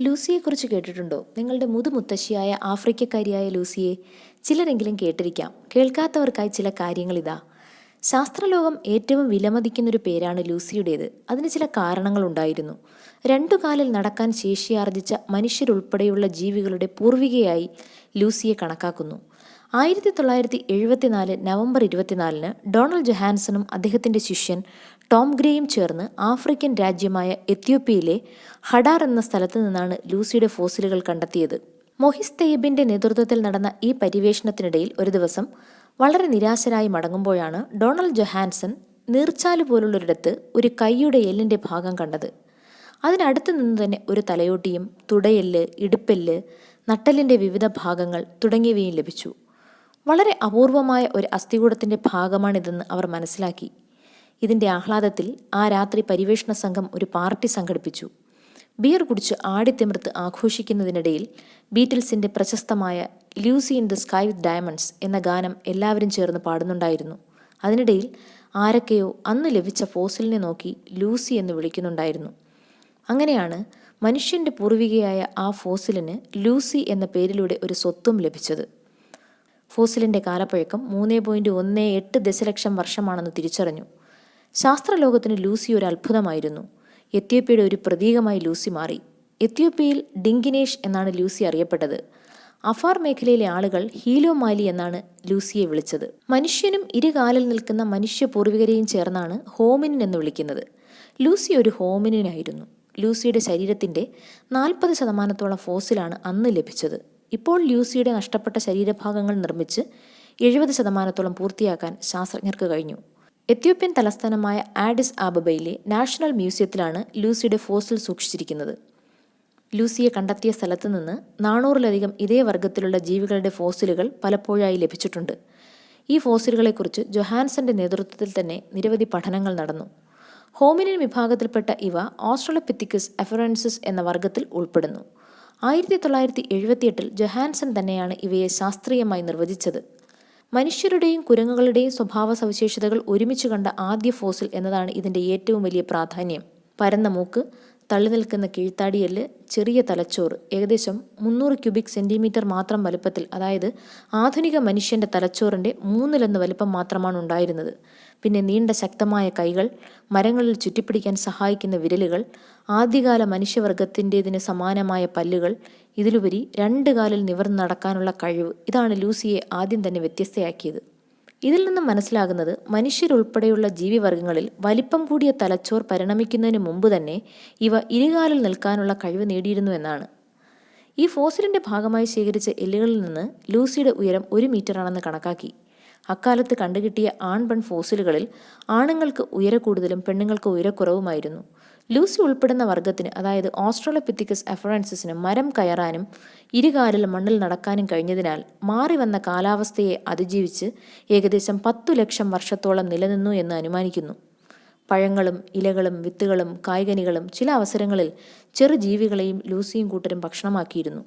ലൂസിയെക്കുറിച്ച് കേട്ടിട്ടുണ്ടോ? നിങ്ങളുടെ മുതുമുത്തശ്ശിയായ ആഫ്രിക്കക്കാരിയായ ലൂസിയെ ചിലരെങ്കിലും കേട്ടിരിക്കാം. കേൾക്കാത്തവർക്കായി ചില കാര്യങ്ങൾ ഇതാ ശാസ്ത്രലോകം ഏറ്റവും വിലമതിക്കുന്നൊരു പേരാണ് ലൂസിയുടേത്. അതിന് ചില കാരണങ്ങളുണ്ടായിരുന്നു. രണ്ടു കാലിൽ നടക്കാൻ ശേഷിയാർജിച്ച മനുഷ്യരുൾപ്പെടെയുള്ള ജീവികളുടെ പൂർവികയായി ലൂസിയെ കണക്കാക്കുന്നു. ആയിരത്തി തൊള്ളായിരത്തി എഴുപത്തിനാല് നവംബർ ഇരുപത്തിനാലിന് ഡൊണാൾഡ് ജൊഹാൻസണും അദ്ദേഹത്തിന്റെ ശിഷ്യൻ ടോം ഗ്രേയും ചേർന്ന് ആഫ്രിക്കൻ രാജ്യമായ എത്യോപ്യയിലെ ഹഡാർ എന്ന സ്ഥലത്ത് നിന്നാണ് ലൂസിയുടെ ഫോസിലുകൾ കണ്ടെത്തിയത്. മൊഹിസ് തെയ്യബിന്റെ നേതൃത്വത്തിൽ നടന്ന ഈ പര്യവേഷണത്തിനിടയിൽ ഒരു ദിവസം വളരെ നിരാശരായി മടങ്ങുമ്പോഴാണ് ഡൊണാൾഡ് ജൊഹാൻസൺ നീർച്ചാൽ പോലുള്ളൊരിടത്ത് ഒരു കൈയുടെ എല്ലിന്റെ ഭാഗം കണ്ടത്. അതിനടുത്ത് നിന്ന് തന്നെ ഒരു തലയോട്ടിയും തുടയെല്ല് ഇടുപ്പെല്ല് നട്ടലിന്റെ വിവിധ ഭാഗങ്ങൾ തുടങ്ങിയവയും ലഭിച്ചു. വളരെ അപൂർവമായ ഒരു അസ്ഥികൂടത്തിന്റെ ഭാഗമാണിതെന്ന് അവർ മനസ്സിലാക്കി. ഇതിന്റെ ആഹ്ലാദത്തിൽ ആ രാത്രി പരിവേഷണ സംഘം ഒരു പാർട്ടി സംഘടിപ്പിച്ചു. ബിയർ കുടിച്ച് ആടിത്തിമിർത്ത് ആഘോഷിക്കുന്നതിനിടയിൽ ബീറ്റിൽസിന്റെ പ്രശസ്തമായ Lucy in the sky with diamonds എന്ന ഗാനം എല്ലാവരും ചേർന്ന് പാടുന്നുണ്ടായിരുന്നു. അതിനിടയിൽ ആരൊക്കെയോ അന്ന് ലഭിച്ച ഫോസിലിനെ നോക്കി ലൂസി എന്ന് വിളിക്കുന്നുണ്ടായിരുന്നു. അങ്ങനെയാണ് മനുഷ്യന്റെ പൂർവികയായ ആ ഫോസിലിന് ലൂസി എന്ന പേരിലൂടെ ഒരു സ്വത്വം ലഭിച്ചത്. ഫോസിലിന്റെ കാലപ്പഴക്കം മൂന്ന് പോയിന്റ് ഒന്ന് എട്ട് ദശലക്ഷം വർഷമാണെന്ന് തിരിച്ചറിഞ്ഞു. ശാസ്ത്രലോകത്തിന് ലൂസി ഒരു അത്ഭുതമായിരുന്നു. എത്യോപ്യയുടെ ഒരു പ്രതീകമായി ലൂസി മാറി. എത്യോപ്യയിൽ ഡിങ്കിനേഷ് എന്നാണ് ലൂസി അറിയപ്പെട്ടത്. അഫാർ മേഖലയിലെ ആളുകൾ ഹീലോമാലി എന്നാണ് ലൂസിയെ വിളിച്ചത്. മനുഷ്യനും ഇരുകാലിൽ നിൽക്കുന്ന മനുഷ്യ പൂർവികരെയും ചേർന്നാണ് ഹോമിനിൻ എന്ന് വിളിക്കുന്നത്. ലൂസി ഒരു ഹോമിനിനായിരുന്നു. ലൂസിയുടെ ശരീരത്തിന്റെ നാൽപ്പത് ശതമാനത്തോളം ഫോസിലാണ് അന്ന് ലഭിച്ചത്. ഇപ്പോൾ ലൂസിയുടെ നഷ്ടപ്പെട്ട ശരീരഭാഗങ്ങൾ നിർമ്മിച്ച് എഴുപത് ശതമാനത്തോളം പൂർത്തിയാക്കാൻ ശാസ്ത്രജ്ഞർക്ക് കഴിഞ്ഞു. എത്യോപ്യൻ തലസ്ഥാനമായ ആഡിസ് ആബബയിലെ നാഷണൽ മ്യൂസിയത്തിലാണ് ലൂസിയുടെ ഫോസിൽ സൂക്ഷിച്ചിരിക്കുന്നത്. ലൂസിയെ കണ്ടെത്തിയ സ്ഥലത്ത് നിന്ന് നാനൂറിലധികം ഇതേ വർഗത്തിലുള്ള ജീവികളുടെ ഫോസിലുകൾ പലപ്പോഴായി ലഭിച്ചിട്ടുണ്ട്. ഈ ഫോസിലുകളെക്കുറിച്ച് ജൊഹാൻസന്റെ നേതൃത്വത്തിൽ തന്നെ നിരവധി പഠനങ്ങൾ നടന്നു. ഹോമിനിൻ വിഭാഗത്തിൽപ്പെട്ട ഇവ ഓസ്ട്രലോപിത്തിക്കസ് എഫറൻസിസ് എന്ന വർഗത്തിൽ ഉൾപ്പെടുന്നു. ആയിരത്തി തൊള്ളായിരത്തി എഴുപത്തിയെട്ടിൽ ജൊഹാൻസൺ തന്നെയാണ് ഇവയെ ശാസ്ത്രീയമായി നിർവചിച്ചത്. മനുഷ്യരുടെയും കുരങ്ങുകളുടെയും സ്വഭാവ സവിശേഷതകൾ ഒരുമിച്ച് കണ്ട ആദ്യ ഫോസിൽ എന്നതാണ് ഇതിന്റെ ഏറ്റവും വലിയ പ്രാധാന്യം. പരന്ന മൂക്ക് തള്ളി നിൽക്കുന്ന കീഴ്ത്താടിയൽ ചെറിയ തലച്ചോറ് ഏകദേശം മുന്നൂറ് ക്യൂബിക് സെന്റിമീറ്റർ മാത്രം വലുപ്പത്തിൽ അതായത് ആധുനിക മനുഷ്യന്റെ തലച്ചോറിന്റെ മൂന്നിലൊന്ന് വലുപ്പം മാത്രമാണ് ഉണ്ടായിരുന്നത്. പിന്നെ നീണ്ട ശക്തമായ കൈകൾ മരങ്ങളിൽ ചുറ്റിപ്പിടിക്കാൻ സഹായിക്കുന്ന വിരലുകൾ ആദ്യകാല മനുഷ്യവർഗത്തിന്റെതിന് സമാനമായ പല്ലുകൾ ഇതിലുപരി രണ്ട് കാലിൽ നിവർന്ന് നടക്കാനുള്ള കഴിവ് ഇതാണ് ലൂസിയെ ആദ്യം തന്നെ വ്യത്യസ്തയാക്കിയത്. ഇതിൽ നിന്നും മനസ്സിലാകുന്നത് മനുഷ്യരുൾപ്പെടെയുള്ള ജീവിവർഗങ്ങളിൽ വലിപ്പം കൂടിയ തലച്ചോർ പരിണമിക്കുന്നതിന് മുമ്പ് തന്നെ ഇവ ഇരുകാലിൽ നിൽക്കാനുള്ള കഴിവ് നേടിയിരുന്നു എന്നാണ്. ഈ ഫോസിലിന്റെ ഭാഗമായി ശേഖരിച്ച എല്ലുകളിൽ നിന്ന് ലൂസിയുടെ ഉയരം ഒരു മീറ്ററാണെന്ന് കണക്കാക്കി. അക്കാലത്ത് കണ്ടുകിട്ടിയ ആൺ പെൺ ഫോസിലുകളിൽ ആണുങ്ങൾക്ക് ഉയരക്കൂടുതലും പെണ്ണുങ്ങൾക്ക് ഉയരക്കുറവുമായിരുന്നു. ലൂസി ഉൾപ്പെടുന്ന വർഗത്തിന് അതായത് ഓസ്ട്രോളോപിത്തിക്കസ് എഫറൻസിന് മരം കയറാനും ഇരുകാലിൽ മണ്ണിൽ നടക്കാനും കഴിഞ്ഞതിനാൽ മാറി വന്ന കാലാവസ്ഥയെ അതിജീവിച്ച് ഏകദേശം പത്തു ലക്ഷം വർഷത്തോളം നിലനിന്നു എന്ന് അനുമാനിക്കുന്നു. പഴങ്ങളും ഇലകളും വിത്തുകളും കായ്കനികളും ചില അവസരങ്ങളിൽ ചെറു ജീവികളെയും ലൂസിയും കൂട്ടരും ഭക്ഷണമാക്കിയിരുന്നു.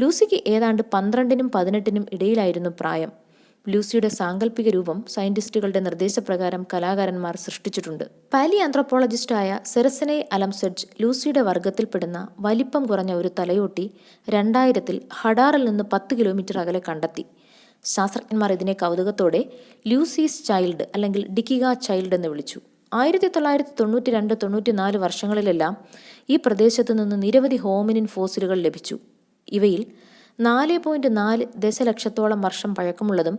ലൂസിക്ക് ഏതാണ്ട് പന്ത്രണ്ടിനും പതിനെട്ടിനും ഇടയിലായിരുന്നു പ്രായം. ലൂസിയുടെ സാങ്കല്പിക രൂപം സയന്റിസ്റ്റുകളുടെ നിർദ്ദേശപ്രകാരം കലാകാരന്മാർ സൃഷ്ടിച്ചിട്ടുണ്ട്. പാലി ആന്ത്രോപോളജിസ്റ്റായ സെറസനെ അലംസെഡ്ജ് ലൂസിയുടെ വർഗത്തിൽപ്പെടുന്ന വലിപ്പം കുറഞ്ഞ ഒരു തലയോട്ടി രണ്ടായിരത്തിൽ ഹഡാറിൽ നിന്ന് പത്ത് കിലോമീറ്റർ അകലെ കണ്ടെത്തി. ശാസ്ത്രജ്ഞന്മാർ ഇതിനെ കൗതുകത്തോടെ ലൂസീസ് ചൈൽഡ് അല്ലെങ്കിൽ ഡിക്കിഗ ചൈൽഡ് എന്ന് വിളിച്ചു. ആയിരത്തി തൊള്ളായിരത്തി തൊണ്ണൂറ്റി രണ്ട് തൊണ്ണൂറ്റി നാല് വർഷങ്ങളിലെല്ലാം ഈ പ്രദേശത്തു നിന്ന് നിരവധി ഹോമിനിൻ ഫോസിലുകൾ ലഭിച്ചു. ഇവയിൽ നാല് പോയിന്റ് നാല് ദശലക്ഷത്തോളം വർഷം പഴക്കമുള്ളതും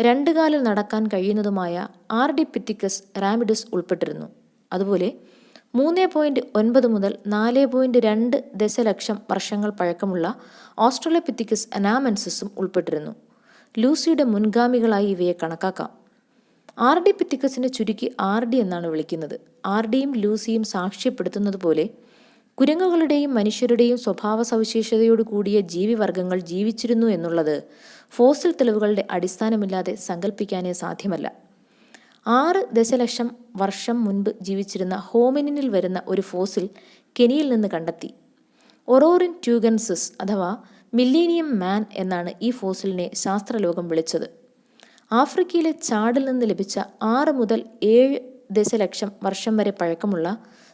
രണ്ട് കാലിൽ നടക്കാൻ കഴിയുന്നതുമായ ആർ ഡി പിറ്റിക്കസ് റാമിഡസ് ഉൾപ്പെട്ടിരുന്നു. അതുപോലെ മൂന്ന് പോയിന്റ് ഒൻപത് മുതൽ നാല് പോയിന്റ് രണ്ട് ദശലക്ഷം വർഷങ്ങൾ പഴക്കമുള്ള ഓസ്ട്രലോപിത്തിക്കസ് അനാമൻസിസും ഉൾപ്പെട്ടിരുന്നു. ലൂസിയുടെ മുൻഗാമികളായി ഇവയെ കണക്കാക്കാം. ആർ ഡി പിത്തിക്കസിനെ ചുരുക്കി ആർ ഡി എന്നാണ് വിളിക്കുന്നത്. ആർ ഡിയും ലൂസിയും സാക്ഷ്യപ്പെടുത്തുന്നത് പോലെ കുരങ്ങുകളുടെയും മനുഷ്യരുടെയും സ്വഭാവ സവിശേഷതയോട് കൂടിയ ജീവിവർഗങ്ങൾ ജീവിച്ചിരുന്നു എന്നുള്ളത് ഫോസിൽ തെളിവുകളുടെ അടിസ്ഥാനമില്ലാതെ സങ്കല്പിക്കാനേ സാധ്യമല്ല. ആറ് ദശലക്ഷം വർഷം മുൻപ് ജീവിച്ചിരുന്ന ഹോമിനിനിൽ വരുന്ന ഒരു ഫോസിൽ കെനിയിൽ നിന്ന് കണ്ടെത്തി. ഒറോറിൻ ട്യൂഗൻസിസ് അഥവാ മില്ലീനിയം മാൻ എന്നാണ് ഈ ഫോസിലിനെ ശാസ്ത്രലോകം വിളിച്ചത്. ആഫ്രിക്കയിലെ ചാടിൽ നിന്ന് ലഭിച്ച ആറ് മുതൽ ഏഴ് ദശലക്ഷം വർഷം വരെ പഴക്കമുള്ള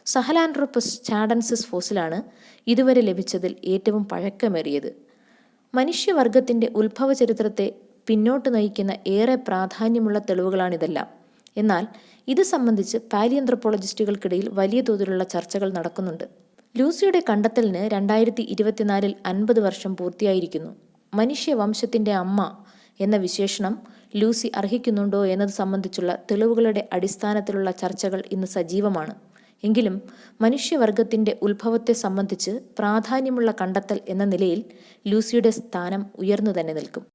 സഹലാൻഡ്രോപ്പസ് ചാഡൻസിസ് ഫോസിലാണ് ഇതുവരെ ലഭിച്ചതിൽ ഏറ്റവും പഴക്കമേറിയത്. മനുഷ്യവർഗത്തിന്റെ ഉത്ഭവ ചരിത്രത്തെ പിന്നോട്ട് നയിക്കുന്ന ഏറെ പ്രാധാന്യമുള്ള തെളിവുകളാണിതെല്ലാം. എന്നാൽ ഇത് സംബന്ധിച്ച് പാലിയന്ത്രപ്പോളജിസ്റ്റുകൾക്കിടയിൽ വലിയ തോതിലുള്ള ചർച്ചകൾ നടക്കുന്നുണ്ട്. ലൂസിയുടെ കണ്ടെത്തലിന് രണ്ടായിരത്തി ഇരുപത്തിനാലിൽ അൻപത് വർഷം പൂർത്തിയായിരിക്കുന്നു. മനുഷ്യവംശത്തിന്റെ അമ്മ എന്ന വിശേഷണം ലൂസി അർഹിക്കുന്നുണ്ടോ എന്നത് സംബന്ധിച്ചുള്ള തെളിവുകളുടെ അടിസ്ഥാനത്തിലുള്ള ചർച്ചകൾ ഇന്ന് സജീവമാണ്. എങ്കിലും മനുഷ്യവർഗത്തിന്റെ ഉത്ഭവത്തെ സംബന്ധിച്ച് പ്രാധാന്യമുള്ള കണ്ടെത്തൽ എന്ന നിലയിൽ ലൂസിയുടെ സ്ഥാനം ഉയർന്നു തന്നെ നിൽക്കും.